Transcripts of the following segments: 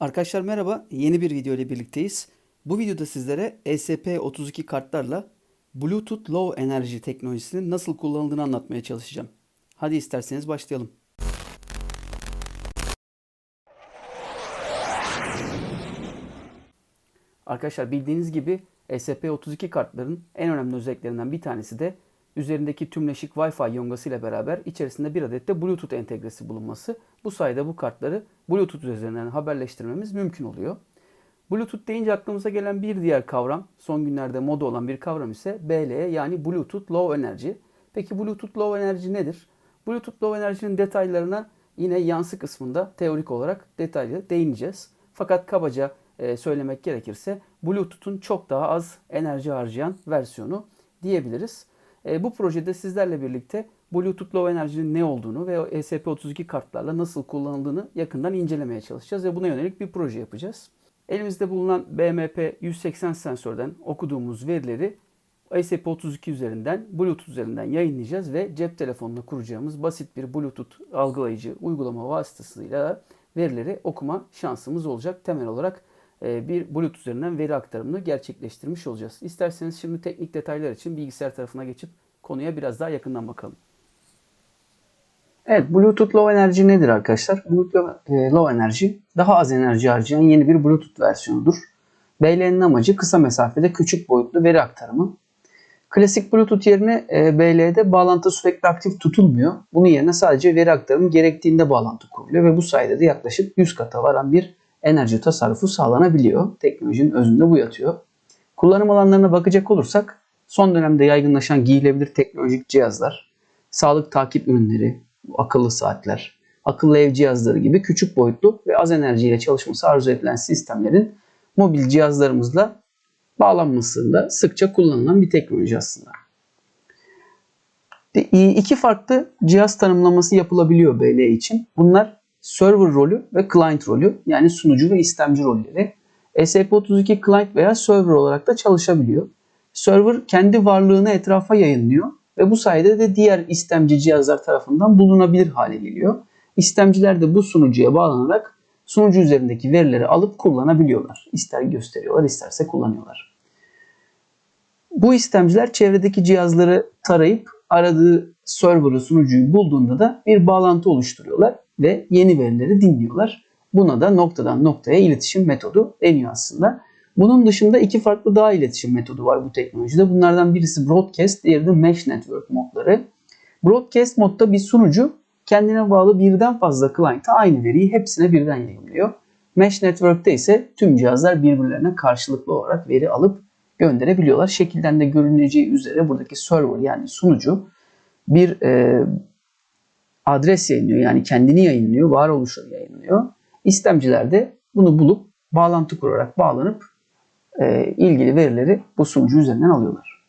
Arkadaşlar merhaba. Yeni bir video ile birlikteyiz. Bu videoda sizlere ESP32 kartlarla Bluetooth Low Energy teknolojisinin nasıl kullanıldığını anlatmaya çalışacağım. Hadi isterseniz başlayalım. Arkadaşlar bildiğiniz gibi ESP32 kartların en önemli özelliklerinden bir tanesi de üzerindeki tümleşik Wi-Fi yongası ile beraber içerisinde bir adet de Bluetooth entegresi bulunması. Bu sayede bu kartları Bluetooth üzerinden haberleştirmemiz mümkün oluyor. Bluetooth deyince aklımıza gelen bir diğer kavram, son günlerde moda olan bir kavram ise BLE yani Bluetooth Low Energy. Peki Bluetooth Low Energy nedir? Bluetooth Low Energy'nin detaylarına yine yansı kısmında teorik olarak detaylı değineceğiz. Fakat kabaca e, söylemek gerekirse Bluetooth'un çok daha az enerji harcayan versiyonu diyebiliriz. E, bu projede sizlerle birlikte Bluetooth Low Energy'nin ne olduğunu ve ESP32 kartlarla nasıl kullanıldığını yakından incelemeye çalışacağız ve buna yönelik bir proje yapacağız. Elimizde bulunan BMP 180 sensörden okuduğumuz verileri ESP32 üzerinden, Bluetooth üzerinden yayınlayacağız ve cep telefonuna kuracağımız basit bir Bluetooth algılayıcı uygulama vasıtasıyla verileri okuma şansımız olacak. Temel olarak e, bir Bluetooth üzerinden veri aktarımını gerçekleştirmiş olacağız. İsterseniz şimdi teknik detaylar için bilgisayar tarafına geçip konuya biraz daha yakından bakalım. Evet, Bluetooth Low Energy nedir arkadaşlar? Bluetooth e, Low Energy daha az enerji harcayan yeni bir Bluetooth versiyonudur. BLE'nin amacı kısa mesafede küçük boyutlu veri aktarımı. Klasik Bluetooth yerine e, BLE'de bağlantı sürekli aktif tutulmuyor. Bunun yerine sadece veri aktarımı gerektiğinde bağlantı kuruluyor ve bu sayede de yaklaşık 100 kata varan bir enerji tasarrufu sağlanabiliyor. Teknolojinin özünde bu yatıyor. Kullanım alanlarına bakacak olursak son dönemde yaygınlaşan giyilebilir teknolojik cihazlar, sağlık takip ürünleri, akıllı saatler, akıllı ev cihazları gibi küçük boyutlu ve az enerjiyle çalışması arzu edilen sistemlerin mobil cihazlarımızla bağlanmasında sıkça kullanılan bir teknoloji aslında. İki farklı cihaz tanımlaması yapılabiliyor BL için. Bunlar server rolü ve client rolü yani sunucu ve istemci rolleri. ESP32 client veya server olarak da çalışabiliyor. Server kendi varlığını etrafa yayınlıyor ve bu sayede de diğer istemci cihazlar tarafından bulunabilir hale geliyor. İstemciler de bu sunucuya bağlanarak sunucu üzerindeki verileri alıp kullanabiliyorlar. İster gösteriyorlar, isterse kullanıyorlar. Bu istemciler çevredeki cihazları tarayıp aradığı server'ı, sunucuyu bulduğunda da bir bağlantı oluşturuyorlar ve yeni verileri dinliyorlar. Buna da noktadan noktaya iletişim metodu deniyor aslında. Bunun dışında iki farklı daha iletişim metodu var bu teknolojide. Bunlardan birisi broadcast, diğeri de mesh network modları. Broadcast modda bir sunucu kendine bağlı birden fazla client'a aynı veriyi hepsine birden yayınlıyor. Mesh network'te ise tüm cihazlar birbirlerine karşılıklı olarak veri alıp gönderebiliyorlar. Şekilden de görüneceği üzere buradaki server yani sunucu bir e, adres yayınlıyor. Yani kendini yayınlıyor, varoluşunu yayınlıyor. İstemciler de bunu bulup bağlantı kurarak bağlanıp e, ilgili verileri bu sunucu üzerinden alıyorlar.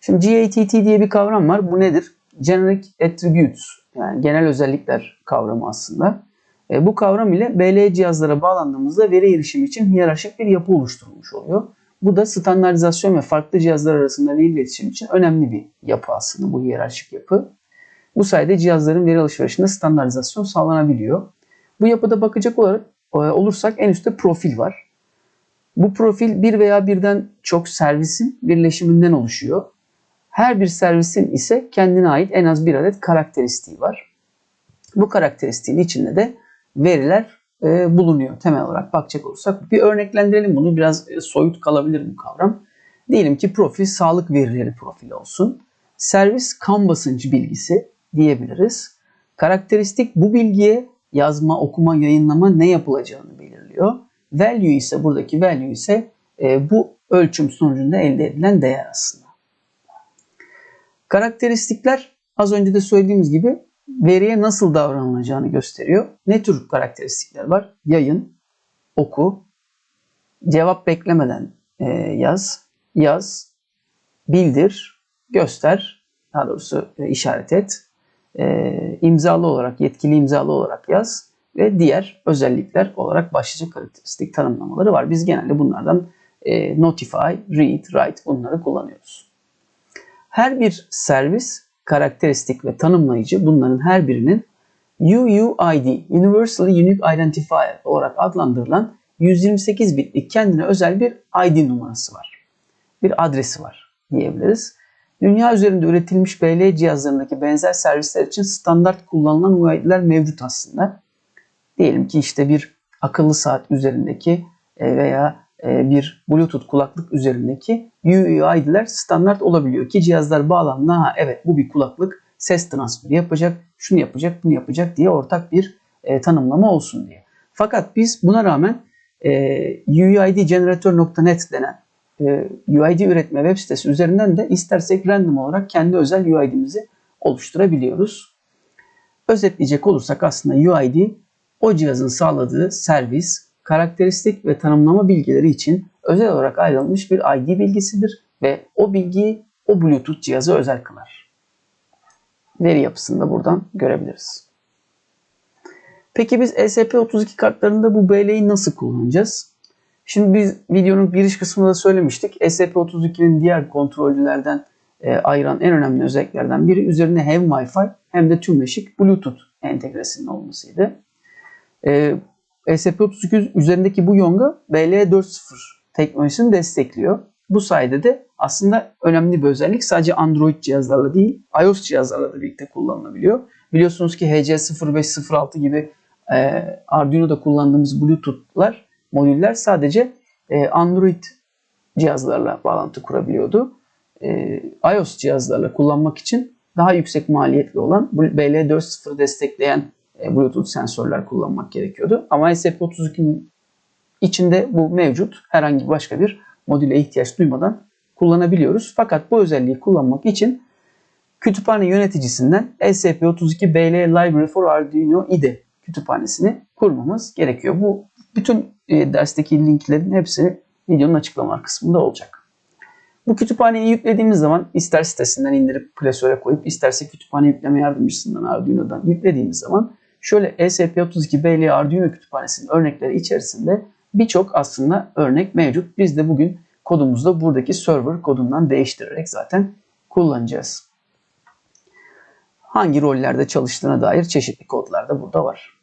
Şimdi GATT diye bir kavram var. Bu nedir? Generic Attributes yani genel özellikler kavramı aslında. E, bu kavram ile BLE cihazlara bağlandığımızda veri erişimi için hiyerarşik bir yapı oluşturulmuş oluyor. Bu da standartizasyon ve farklı cihazlar arasında veri iletişim için önemli bir yapı aslında bu hiyerarşik yapı. Bu sayede cihazların veri alışverişinde standartizasyon sağlanabiliyor. Bu yapıda bakacak olarak e, olursak en üstte profil var. Bu profil bir veya birden çok servisin birleşiminden oluşuyor. Her bir servisin ise kendine ait en az bir adet karakteristiği var. Bu karakteristiğin içinde de veriler e, bulunuyor temel olarak bakacak olursak. Bir örneklendirelim bunu biraz e, soyut kalabilir bu kavram. Diyelim ki profil sağlık verileri profili olsun. Servis kan basıncı bilgisi diyebiliriz. Karakteristik bu bilgiye yazma, okuma, yayınlama ne yapılacağını belirliyor. Value ise buradaki value ise e, bu ölçüm sonucunda elde edilen değer aslında. Karakteristikler az önce de söylediğimiz gibi veriye nasıl davranılacağını gösteriyor. Ne tür karakteristikler var? Yayın, oku, cevap beklemeden e, yaz, yaz, bildir, göster, daha doğrusu e, işaret et, e, imzalı olarak, yetkili imzalı olarak yaz ve diğer özellikler olarak başlıca karakteristik tanımlamaları var. Biz genelde bunlardan e, notify, read, write bunları kullanıyoruz. Her bir servis karakteristik ve tanımlayıcı bunların her birinin UUID, Universally Unique Identifier olarak adlandırılan 128 bitlik kendine özel bir ID numarası var. Bir adresi var diyebiliriz. Dünya üzerinde üretilmiş BL cihazlarındaki benzer servisler için standart kullanılan UID'ler mevcut aslında. Diyelim ki işte bir akıllı saat üzerindeki e, veya e, bir Bluetooth kulaklık üzerindeki UID'ler standart olabiliyor ki cihazlar bağlandığında ha evet bu bir kulaklık ses transferi yapacak, şunu yapacak, bunu yapacak diye ortak bir e, tanımlama olsun diye. Fakat biz buna rağmen e, UIDgenerator.net denen e, UID üretme web sitesi üzerinden de istersek random olarak kendi özel UID'mizi oluşturabiliyoruz. Özetleyecek olursak aslında UID o cihazın sağladığı servis, karakteristik ve tanımlama bilgileri için özel olarak ayrılmış bir ID bilgisidir ve o bilgiyi o Bluetooth cihazı özel kılar. Veri yapısını da buradan görebiliriz. Peki biz ESP32 kartlarında bu BL'yi nasıl kullanacağız? Şimdi biz videonun giriş kısmında da söylemiştik. ESP32'nin diğer kontrolcülerden e, ayıran en önemli özelliklerden biri üzerine hem Wi-Fi hem de tüm eşik Bluetooth entegresinin olmasıydı. E, ESP32 üzerindeki bu yonga BL4.0 teknolojisini destekliyor. Bu sayede de aslında önemli bir özellik sadece Android cihazlarla değil iOS cihazlarla da birlikte kullanılabiliyor. Biliyorsunuz ki HC0506 gibi e, Arduino'da kullandığımız Bluetooth'lar modüller sadece e, Android cihazlarla bağlantı kurabiliyordu. E, iOS cihazlarla kullanmak için daha yüksek maliyetli olan BL4.0 destekleyen e, Bluetooth sensörler kullanmak gerekiyordu. Ama ESP32'nin içinde bu mevcut. Herhangi başka bir modüle ihtiyaç duymadan kullanabiliyoruz. Fakat bu özelliği kullanmak için kütüphane yöneticisinden ESP32 BL Library for Arduino IDE kütüphanesini kurmamız gerekiyor. Bu bütün e, dersteki linklerin hepsi videonun açıklama kısmında olacak. Bu kütüphaneyi yüklediğimiz zaman ister sitesinden indirip klasöre koyup isterse kütüphane yükleme yardımcısından Arduino'dan yüklediğimiz zaman şöyle ESP32BL Arduino kütüphanesinin örnekleri içerisinde birçok aslında örnek mevcut. Biz de bugün kodumuzda buradaki server kodundan değiştirerek zaten kullanacağız. Hangi rollerde çalıştığına dair çeşitli kodlar da burada var.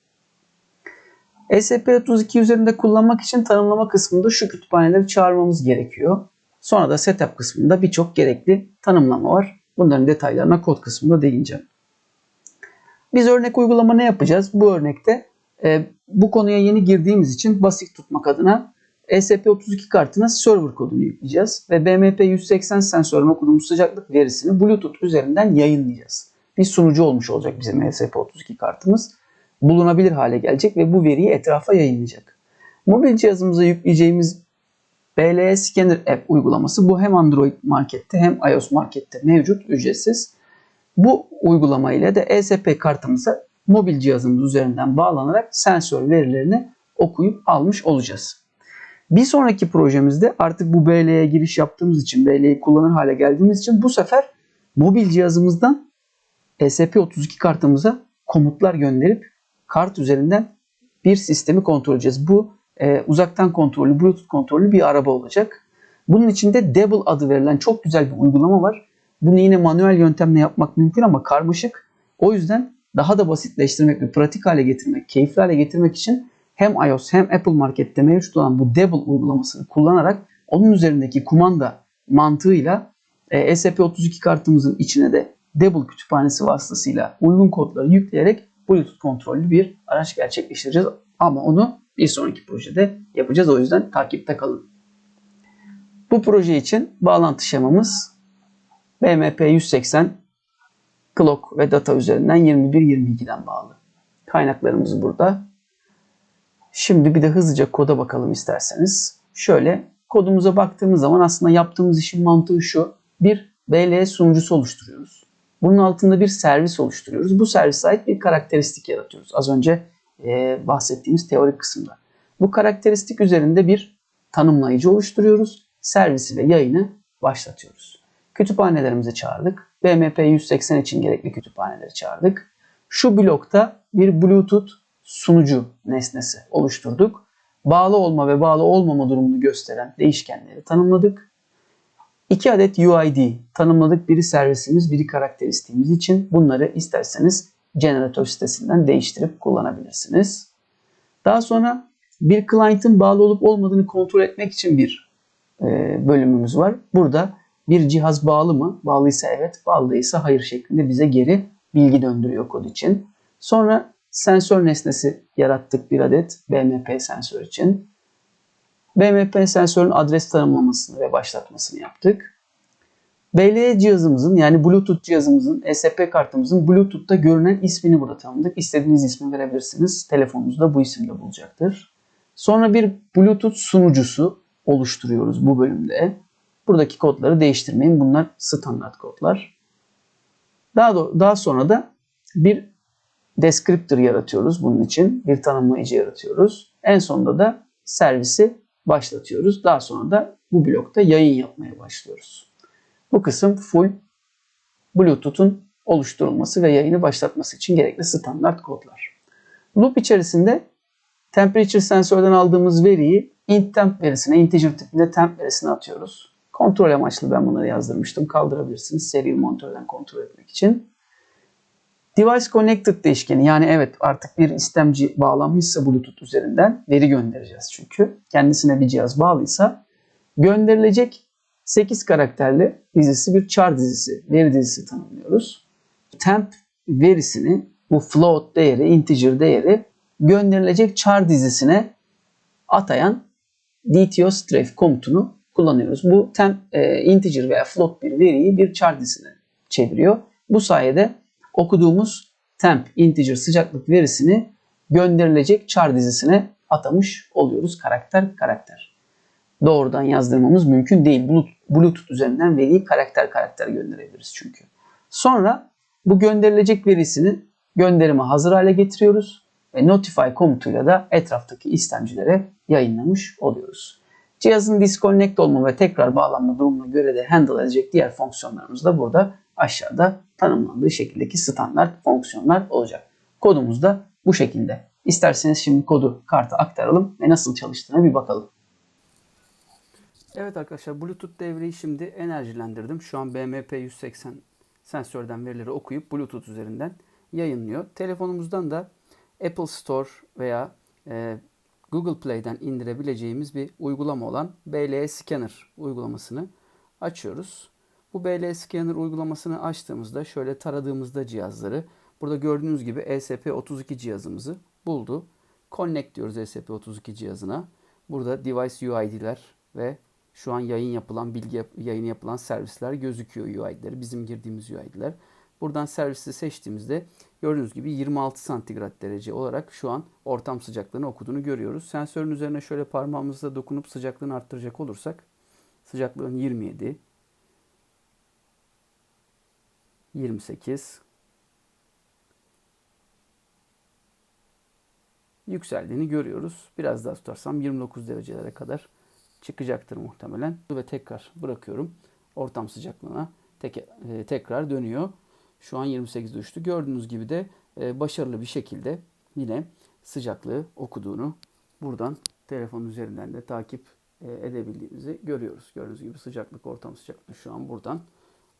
ESP32 üzerinde kullanmak için tanımlama kısmında şu kütüphaneleri çağırmamız gerekiyor. Sonra da setup kısmında birçok gerekli tanımlama var. Bunların detaylarına kod kısmında değineceğim. Biz örnek uygulama ne yapacağız? Bu örnekte e, bu konuya yeni girdiğimiz için basit tutmak adına ESP32 kartına server kodunu yükleyeceğiz ve BMP180 sensörün okuduğumuz sıcaklık verisini Bluetooth üzerinden yayınlayacağız. Bir sunucu olmuş olacak bizim ESP32 kartımız. Bulunabilir hale gelecek ve bu veriyi etrafa yayınlayacak. Mobil cihazımıza yükleyeceğimiz BLE Scanner App uygulaması bu hem Android markette hem iOS markette mevcut ücretsiz. Bu uygulama ile de ESP kartımıza mobil cihazımız üzerinden bağlanarak sensör verilerini okuyup almış olacağız. Bir sonraki projemizde artık bu BL'ye giriş yaptığımız için, BL'yi kullanır hale geldiğimiz için bu sefer mobil cihazımızdan ESP32 kartımıza komutlar gönderip kart üzerinden bir sistemi kontrol edeceğiz. Bu e, uzaktan kontrollü, Bluetooth kontrollü bir araba olacak. Bunun içinde Double adı verilen çok güzel bir uygulama var. Bunu yine manuel yöntemle yapmak mümkün ama karmaşık. O yüzden daha da basitleştirmek ve pratik hale getirmek, keyifli hale getirmek için hem iOS hem Apple Market'te mevcut olan bu Double uygulamasını kullanarak onun üzerindeki kumanda mantığıyla e, ESP32 kartımızın içine de Double kütüphanesi vasıtasıyla uygun kodları yükleyerek Bluetooth kontrollü bir araç gerçekleştireceğiz. Ama onu bir sonraki projede yapacağız. O yüzden takipte kalın. Bu proje için bağlantı şemamız BMP 180 clock ve data üzerinden 21-22'den bağlı. Kaynaklarımız burada. Şimdi bir de hızlıca koda bakalım isterseniz. Şöyle kodumuza baktığımız zaman aslında yaptığımız işin mantığı şu. Bir BLE sunucusu oluşturuyoruz. Bunun altında bir servis oluşturuyoruz. Bu servise ait bir karakteristik yaratıyoruz. Az önce e, bahsettiğimiz teorik kısımda. Bu karakteristik üzerinde bir tanımlayıcı oluşturuyoruz. Servisi ve yayını başlatıyoruz. Kütüphanelerimizi çağırdık. BMP 180 için gerekli kütüphaneleri çağırdık. Şu blokta bir Bluetooth sunucu nesnesi oluşturduk. Bağlı olma ve bağlı olmama durumunu gösteren değişkenleri tanımladık. İki adet UID tanımladık. Biri servisimiz, biri karakteristiğimiz için. Bunları isterseniz jeneratör sitesinden değiştirip kullanabilirsiniz. Daha sonra bir client'ın bağlı olup olmadığını kontrol etmek için bir e, bölümümüz var. Burada bir cihaz bağlı mı? Bağlıysa evet, bağlı değilse hayır şeklinde bize geri bilgi döndürüyor kod için. Sonra sensör nesnesi yarattık bir adet BMP sensör için. BMP sensörün adres tanımlamasını ve başlatmasını yaptık. BLE cihazımızın yani Bluetooth cihazımızın, SP kartımızın Bluetooth'ta görünen ismini burada tanımladık. İstediğiniz ismi verebilirsiniz. Telefonunuzda bu isimde bulacaktır. Sonra bir Bluetooth sunucusu oluşturuyoruz bu bölümde. Buradaki kodları değiştirmeyin. Bunlar standart kodlar. Daha, do- daha sonra da bir descriptor yaratıyoruz bunun için. Bir tanımlayıcı yaratıyoruz. En sonunda da servisi başlatıyoruz. Daha sonra da bu blokta yayın yapmaya başlıyoruz. Bu kısım full Bluetooth'un oluşturulması ve yayını başlatması için gerekli standart kodlar. Loop içerisinde temperature sensörden aldığımız veriyi int temp verisine, integer tipinde temp verisine atıyoruz. Kontrol amaçlı ben bunları yazdırmıştım. Kaldırabilirsiniz serial monitörden kontrol etmek için. Device connected değişkeni yani evet artık bir istemci bağlanmışsa Bluetooth üzerinden veri göndereceğiz çünkü. Kendisine bir cihaz bağlıysa gönderilecek 8 karakterli dizisi bir char dizisi, veri dizisi tanımlıyoruz. Temp verisini bu float değeri, integer değeri gönderilecek char dizisine atayan DTO strafe komutunu kullanıyoruz. Bu temp e, integer veya float bir veriyi bir char dizisine çeviriyor. Bu sayede okuduğumuz temp integer sıcaklık verisini gönderilecek char dizisine atamış oluyoruz karakter karakter. Doğrudan yazdırmamız mümkün değil. Bluetooth üzerinden veriyi karakter karakter gönderebiliriz çünkü. Sonra bu gönderilecek verisini gönderime hazır hale getiriyoruz ve notify komutuyla da etraftaki istemcilere yayınlamış oluyoruz. Cihazın disconnect olma ve tekrar bağlanma durumuna göre de handle edecek diğer fonksiyonlarımız da burada aşağıda tanımlandığı şekildeki standart fonksiyonlar olacak. Kodumuz da bu şekilde. İsterseniz şimdi kodu karta aktaralım ve nasıl çalıştığına bir bakalım. Evet arkadaşlar Bluetooth devreyi şimdi enerjilendirdim. Şu an BMP 180 sensörden verileri okuyup Bluetooth üzerinden yayınlıyor. Telefonumuzdan da Apple Store veya e, Google Play'den indirebileceğimiz bir uygulama olan BLE Scanner uygulamasını açıyoruz. Bu BLE Scanner uygulamasını açtığımızda şöyle taradığımızda cihazları burada gördüğünüz gibi ESP32 cihazımızı buldu. Connect diyoruz ESP32 cihazına. Burada device UID'ler ve şu an yayın yapılan bilgi yayını yapılan servisler gözüküyor UID'leri. Bizim girdiğimiz UID'ler. Buradan servisi seçtiğimizde gördüğünüz gibi 26 santigrat derece olarak şu an ortam sıcaklığını okuduğunu görüyoruz. Sensörün üzerine şöyle parmağımızla dokunup sıcaklığını arttıracak olursak sıcaklığın 27, 28 yükseldiğini görüyoruz. Biraz daha tutarsam 29 derecelere kadar çıkacaktır muhtemelen. Ve tekrar bırakıyorum. Ortam sıcaklığına tek, e, tekrar dönüyor. Şu an 28 düştü. Gördüğünüz gibi de e, başarılı bir şekilde yine sıcaklığı okuduğunu buradan telefon üzerinden de takip e, edebildiğimizi görüyoruz. Gördüğünüz gibi sıcaklık, ortam sıcaklığı şu an buradan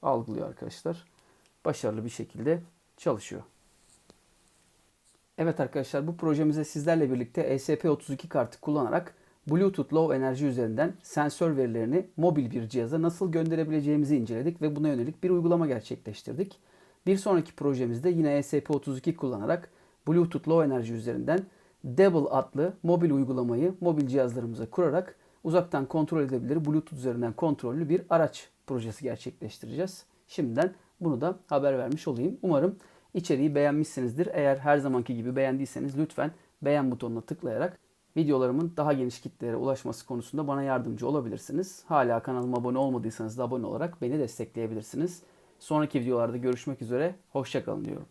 algılıyor arkadaşlar. Başarılı bir şekilde çalışıyor. Evet arkadaşlar bu projemize sizlerle birlikte ESP32 kartı kullanarak Bluetooth Low enerji üzerinden sensör verilerini mobil bir cihaza nasıl gönderebileceğimizi inceledik ve buna yönelik bir uygulama gerçekleştirdik. Bir sonraki projemizde yine ESP32 kullanarak Bluetooth Low enerji üzerinden Double adlı mobil uygulamayı mobil cihazlarımıza kurarak uzaktan kontrol edebilir Bluetooth üzerinden kontrollü bir araç projesi gerçekleştireceğiz. Şimdiden bunu da haber vermiş olayım. Umarım içeriği beğenmişsinizdir. Eğer her zamanki gibi beğendiyseniz lütfen beğen butonuna tıklayarak videolarımın daha geniş kitlelere ulaşması konusunda bana yardımcı olabilirsiniz. Hala kanalıma abone olmadıysanız da abone olarak beni destekleyebilirsiniz. Sonraki videolarda görüşmek üzere. Hoşçakalın diyorum.